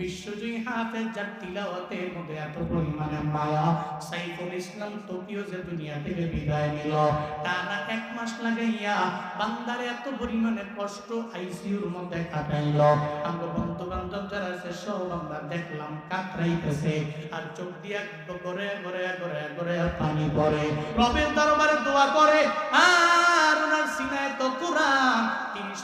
বিশ্বজয়ী হাফেজ যার তিলাওয়াতের মধ্যে এত পরিমাণে মায়া, সাইফুল ইসলাম টোকিও যে দুনিয়া থেকে বিদায় নিল টানা এক মাস লাগাইয়া বান্দারে এত পরিমাণে কষ্ট আইসিইউর মধ্যে কাটাইল। আমরা বন্ধু বান্ধব যারা আছে, সব আমরা দেখলাম কাতরাইতেছে আর চোখ দিয়া গড়ে গড়ে গড়ে গড়ে পানি পড়ে। রবের দরবারে দোয়া করে আর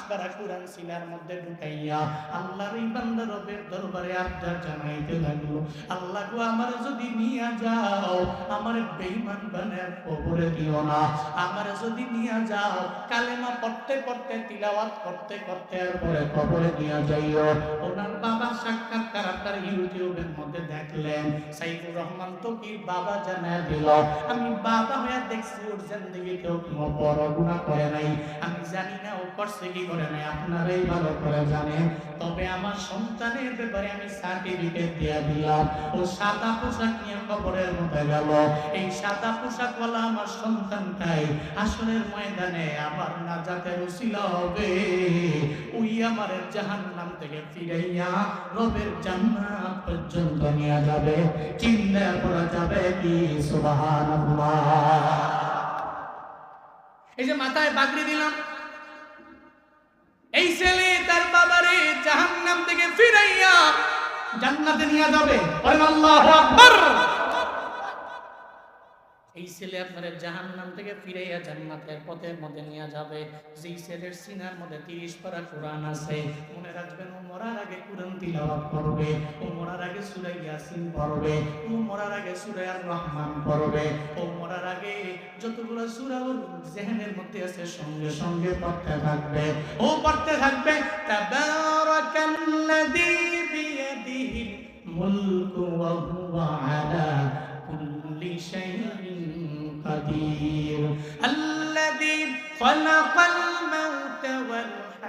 পারা কোরআন সিনার মধ্যে ঢুকাইয়া আল্লাহর এই রবের দরবারে আবদার জানাইতে লাগল। আল্লাহ গো, আমার যদি নিয়ে যাও, আমার বেঈমান বানার কবরে দিও না। আমার যদি নিয়ে যাও, কালেমা পড়তে পড়তে, তিলাওয়াত করতে করতে আর কবরে নিয়ে যাইও। ওনার বাবা সাক্ষাৎকার আপনার ইউটিউবের মধ্যে দেখলেন। সাইফুর রহমান তো কি বাবা জানায় দিল? আমি বাবা হয়ে দেখছি, ওর জিন্দগি কেউ কোনো বড় গুণা করে নাই। আমি জানি না ও করছে কি করে নাই আপনারাই ভালো করে জানেন। তবে আমার সন্তানের ব্যাপারে আমি সার্টিফিকেট দিয়ে দিলাম। ও সাদা পোশাক নিয়ে কবরের মধ্যে গেল। এই সাদা পোশাকওয়ালা আমার সন্তানটাই আসলের ময়দানে আমার নাজাতের উসিলা হবে। ওই আমার জাহান্নাম থেকে ফিরাইয়া রবের জান্নাত পর্যন্ত নিয়ে যাবে। চিন্তা করা যাবে কি? সুবহানাল্লাহ। এই যে মাথায় বাগড়ি দিলাম। এই ছেলে তার বাবারে জাহান্নাম থেকে ফিরাইয়া জান্নাতে নিয়ে যাবে। আকবার! এই ছেলে আপনার জাহান্নাম থেকে ফিরাইয়া জান্নাতের পথের মধ্যে নিয়ে যাবে। যেই ছেলের সিনার মধ্যে তিরিশ পারা কোরআন আছে, মনে রাখবেন ও মরার আগে কোরআন তিলাওয়াত করবে ও মরার আগে সূরা ইয়াসিন পড়বে ও মরার আগে সূরা আর রহমান পড়বে ও মরার আগে যতগুলো সূরা ওর জেহেনের মধ্যে আছে সঙ্গে সঙ্গে পড়তে থাকবে ও পড়তে থাকবে তাবারাকাল্লাযী বিয়াদিহিল মুলকু ওয়া হুয়া আলা কুল্লি শাইইন قدير الذي خلق الموت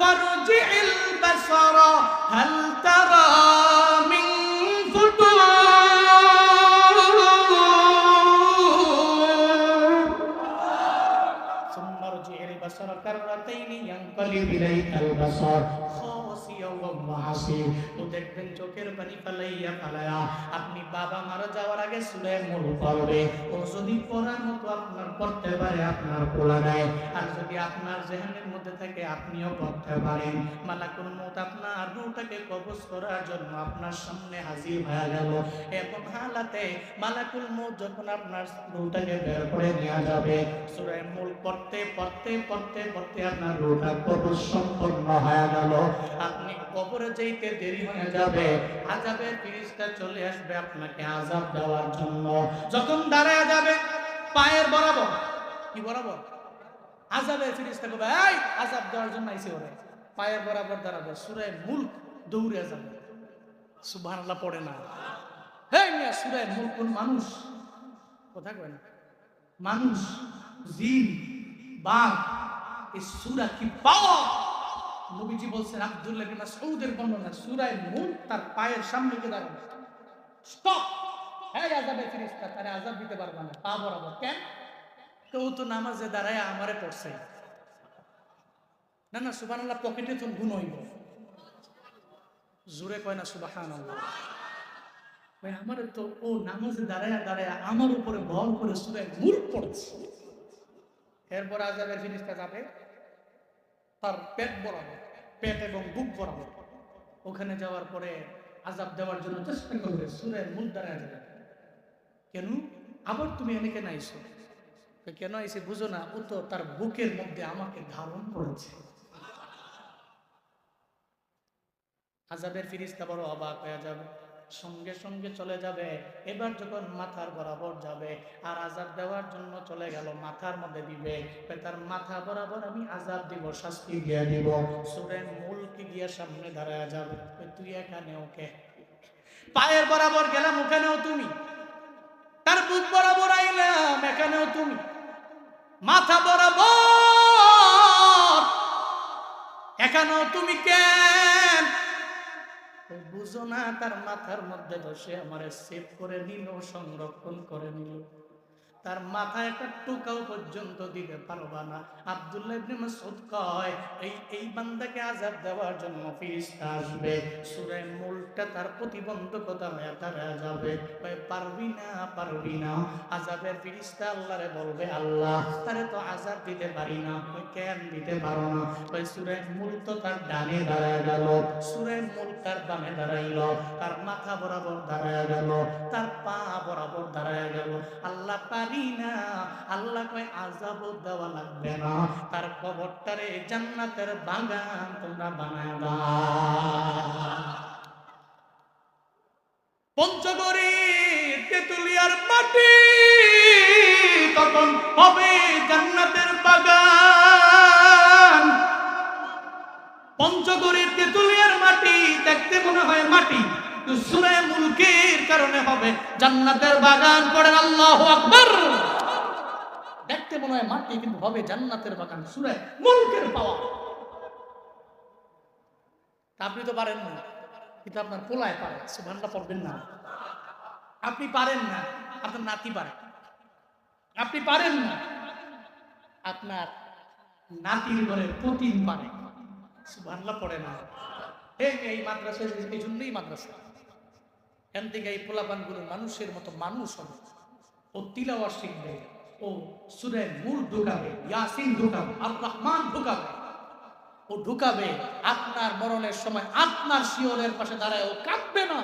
فارجع البصر هل ترى من فطور؟ ثم ارجع البصر كرتين ينقلب إليك البصر حسير তো দেখবেন চোখের পানি ফালাইয়া ফালাইয়া আপনি বাবা মারা যাওয়ার আগে সুরে মূল পড়বে। ও যদি পড়ার মতো আপনার পড়তে পারে, আপনার কোলা নেয় আর যদি আপনার জেহানের মধ্যে থাকে, আপনিও পড়তে পারেন। মালাকুল মত আপনার রুটাকে কবজ করার জন্য আপনার সামনে হাজির হয়ে গেল। এমন হালাতে মালাকুল মত যখন আপনার রুটাকে বের করে নেওয়া যাবে, সুরে মূল পড়তে পড়তে পড়তে পড়তে আপনার রুটা কবজ সম্পন্ন হয়ে গেল। আপনি কবরে যেতে দেরি হয়ে যাবে আজাবের ফিরিস্তা চলে আসবে আপনাকে আজাব দেওয়ার জন্য। যখন দাঁড়ায় যাবে, পায়ের বরাবর, কি বরাবর? ফিরিস্তা করবে এই আজাব দেওয়ার জন্য আইসে পায়ের বরাবর দাঁড়াবে দৌড়ে যাবে। পড়ে না। মিয়া কোন মানুষ? কথা কয় না। মানুষ, জিন, বাঘ, এই সুরা কি পাওয়া নবীজি বলছেন আব্দুল্লাহ বিন মাসউদের বর্ণনা, সূরায় মুল্ক তার পায়ের সামনে গিয়ে দাঁড়াবে স্টপ! হ্যাঁ আযাবে ফেরেশতা, তারে আযাব দিতে পারবে না। পা বরাবর। কেন? কেউ তো নামাজে দাঁড়ায় আমারে পড়ছে। না না, সুবহানাল্লাহ, পকেটে তো গুণ হইব। জোরে কয় না, সুবহানাল্লাহ। ভাই, আমারে তো, ও নামাজে দাঁড়ায় দাঁড়ায় আমার উপরে বল করে সূরায় মুল্ক পড়ছে। এরপর আযাবের ফেরেশতা যাবে। তার পেট বরাবর, পেট এবং বুক বরাবর। ওখানে যাওয়ার পরে আজাব দেওয়ার জন্য চেষ্টা করবে, সুরের মূল দাঁড়ায় যাবে কেন? আবার তুমি এনেকে নাইছো কেন এসে বুঝো না, ও তো তার বুকের মধ্যে আমাকে ধারণ করেছে। আজাবের ফিরিস্তা বড় অবাক হয়ে যাবে। সঙ্গে সঙ্গে চলে যাবে। এবার যখন মাথার বরাবর যাবে আর আজাব দেওয়ার জন্য চলে গেল, মাথার মধ্যে দিবে। তার মাথা বরাবর আমি আজাব দিব, শাস্তি দিয়ে দিব। সুরের মূল কি গিয়ে সামনে দাঁড়ায় যাবে তুই এখানে ওকে। পায়ের বরাবর গেলাম ওখানেও তুমি। তার বুক বরাবর আইলাম এখানেও তুমি। মাথা বরাবর। এখানেও তুমি কেন? বুঝো না তার মাথার মধ্যে বসে আমার সেভ করে নিল সংরক্ষণ করে নিল। তার মাথায় একটা টুকাও পর্যন্ত দিতে পারবা না। ইবনে মাসউদ কয়, এই এই বান্দাকে আযাব দেওয়ার জন্য ফেরেশতা আসবে। সূরা মুলকটা তার প্রতিবন্ধকতা হয়ে যাবে। কয়, পারবি না পারবি না। আযাবের ফেরেশতা আল্লাহরে বলবে, আল্লাহ, তারে তো আযাব দিতে পারি না। কই কেন দিতে পারো না? কই সূরা মুলক তো তার ডানে দাঁড়ায় গেল। সূরা মুলক তার বামে দাঁড়াইলো। তার মাথা বরাবর দাঁড়ায় গেল। তার পা বরাবর দাঁড়ায় গেল। আল্লাহ পারি আল্লাহ কয় আজাব দেওয়া লাগবে না। তার কবরটারে জান্নাতের বাগান তোমরা পঞ্চগড়ি তেতুলিয়ার মাটি তখন হবে জান্নাতের বাগান। পঞ্চগড়ির তেতুলিয়ার মাটি, দেখতে মনে হয় মাটি। মুলকের কারণে হবে? জান্নাতের বাগান করেন আল্লাহ আকবর। দেখতে মনে হয় মাটি, কিন্তু হবে জান্নাতের বাগান সুরে মুলকের পাওয়া। আপনি তো পারেন না। কিন্তু আপনার পোলায় পারে সুভানটা পড়বেন না। আপনি পারেন না, আপনার নাতি পারে। আপনি পারেন না, আপনার নাতির ঘরে প্রতিদিন পারে। সুভানলা পড়ে না। এই মাদ্রাসা এই জন্যই মাদ্রাসা। এখান থেকে এই পোলাপানগুলো মানুষের মতো মানুষ হবে। ও তিলাওয়া শিখবে, ও সুরে মূল ঢুকাবে, ইয়াসিন ঢুকাবে, আর রহমান ঢুকাবে। ও ঢুকাবে আপনার মরণের সময়, আপনার শিওরের পাশে দাঁড়ায়, ও কাঁদবে না।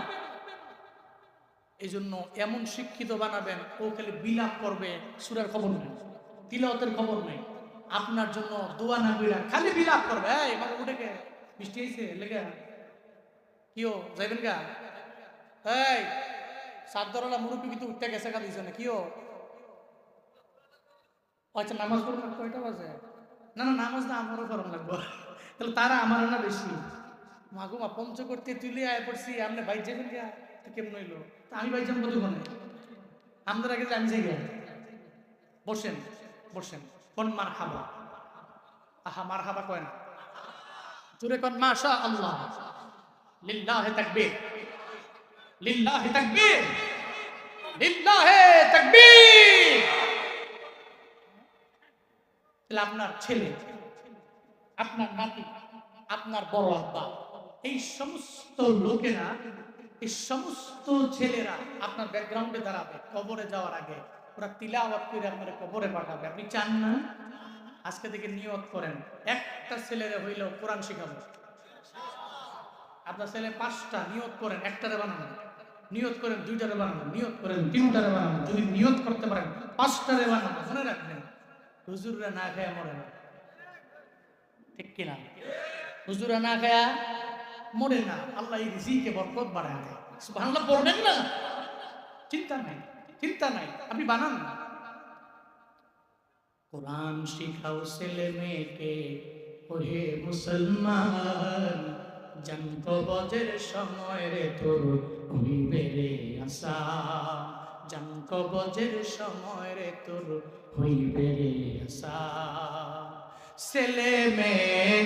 এই জন্য এমন শিক্ষিত বানাবেন, ও খালি বিলাপ করবে, সুরের খবর নেই তিলতের খবর নেই। আপনার জন্য দোয়া না বিরা খালি বিলাপ করবে মানে উঠে গে বৃষ্টি আইছে, লেগে কিও যাইবেন গা? এই সাতদরলা মুরব্বী কিন্তু উঠতে গেছে গা দিছে না কিও আচ্ছা নামাজ পড়ুন না কয়টা বাজে? না না নামাজ না আমারও করণ লাগবো। তাহলে তারা আমার না বেশি মাগুমা পঞ্চ করতে তুলে আয় পড়ছি আপনি ভাই যাবেন গা তো কেমন হইল তা আমি ভাই যাম কতক্ষণে আমাদের আগে আমি যাই। বসেন বসেন কোন মার হাবা আহা মার হাবা কয় না? জুড়ে কোন মাশা আল্লাহ লিল্লাহে তাকবীর তাকবীর। লিল্লাহে তাকবীর। আপনার ছেলে, আপনার নাতি, আপনার বড় আব্বা, এই সমস্ত লোকেরা, এই সমস্ত ছেলেরা আপনার ব্যাকগ্রাউন্ডে দাঁড়াবে, কবরে যাওয়ার আগে। ওরা করে আপনার কবরে পাঠাবে। আপনি চান না? আজকে থেকে নিয়ত করেন, একটা ছেলেরে হইলেও কোরআন শিখাবো। আপনার ছেলে পাঁচটা নিয়ত করেন, একটারে বানানো নিয়ত করেন দুইটারে বানানো নিয়ত করেন তিনটারে বানানো যদি নিয়ত করতে পারেন পাঁচটারে বানানো মনে রাখবেন হুজুররা না খায় মরে না। ঠিক কিনা? হুজুরা না খায়া মরে না আল্লাহ এই রিজিকে বরকত বাড়ায় দেয়। সুবহানাল্লাহ পড়বেন না। চিন্তা নাই চিন্তা নাই আপনি বানান। না কোরআন শিখাও ছেলে মেয়েকে ওহে মুসলমান। জান কবজের সময় রে তোর হইবে রে আসা জান কবজের সময় রে তোর হইবে রে আসা ছেলে মেয়ে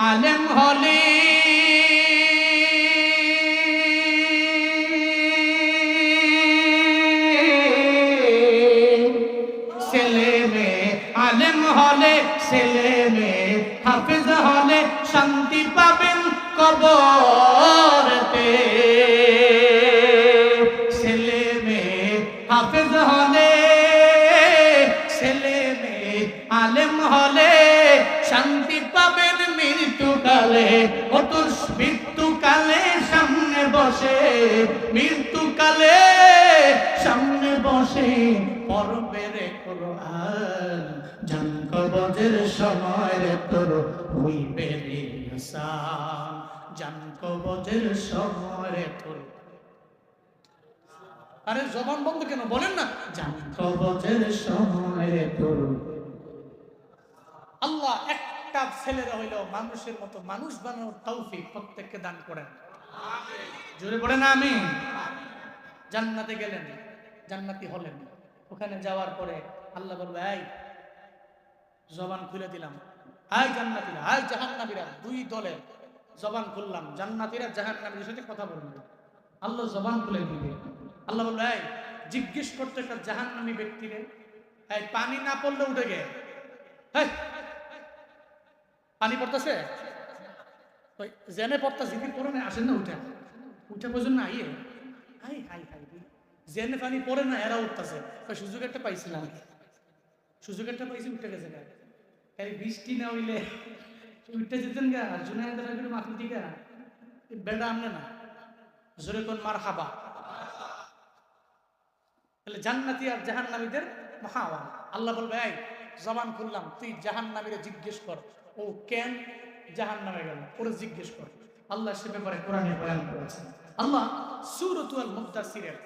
আলেম হলে কবরতে ছেলে শান্তি পাবেন মৃত্যুকালে অতুর সামনে বসে মৃত্যুকালে সামনে বসে পরবে রে কোরআন। কবজের সময় রে তোর হইবে জান কবজের সময় রে তোর। আরে জবান বন্ধ কেন? বলেন না। জান কবজের সময় রে তোর। আল্লাহ একটা ছেলেরা হইল মানুষের মতো মানুষ বানানোর প্রত্যেককে দান করেন। জোরে পড়ে না আমি জান্নাতে গেলেন, জান্নাতি হলেন। ওখানে যাওয়ার পরে আল্লাহ বলবে, এই জবান খুলে দিলাম। আয় জান্নাতিরা আয় জাহান্নাবীরা দুই দলের জবান খুললাম। জান্নাতিরা জাহান্নাবীর সাথে কথা বলবে আল্লাহ জবান খুলে দিবে। আল্লাহ বলবে এই, জিজ্ঞেস করতে একটা জাহান্নামী ব্যক্তিরে এই, পানি না পড়লে উঠে গে? পানি পড়তেছে? জেনে পড়তা জিকির করে না আসেন না উঠে উঠে বোঝেন না, আইয়ে। হাই হাই হাই জেনে পানি পড়ে না এরা উঠতেছে। সুযোগ একটা পাইছিলাম। সুযোগ একটা পাইছি, উঠে গেছে এই বৃষ্টি না হইলে উঠতে যেতেন গা জুনায়দ রাবির মাফি দিগা। বেড়া আমনে না, জোরে কোন মার হাবা তাহলে জান্নাতি আর জাহান্নামীদের মহাওয়ান আল্লাহ বলবে, এই, জবান খুললাম, তুই জাহান্নামীরে জিজ্ঞেস কর। ও কেন জাহান নামে গেল? ওরে জিজ্ঞেস কর। আল্লাহ সে ব্যাপারে কোরআনে বয়ান করেছেন। আল্লাহ সূরাতুল মুদাসসিরের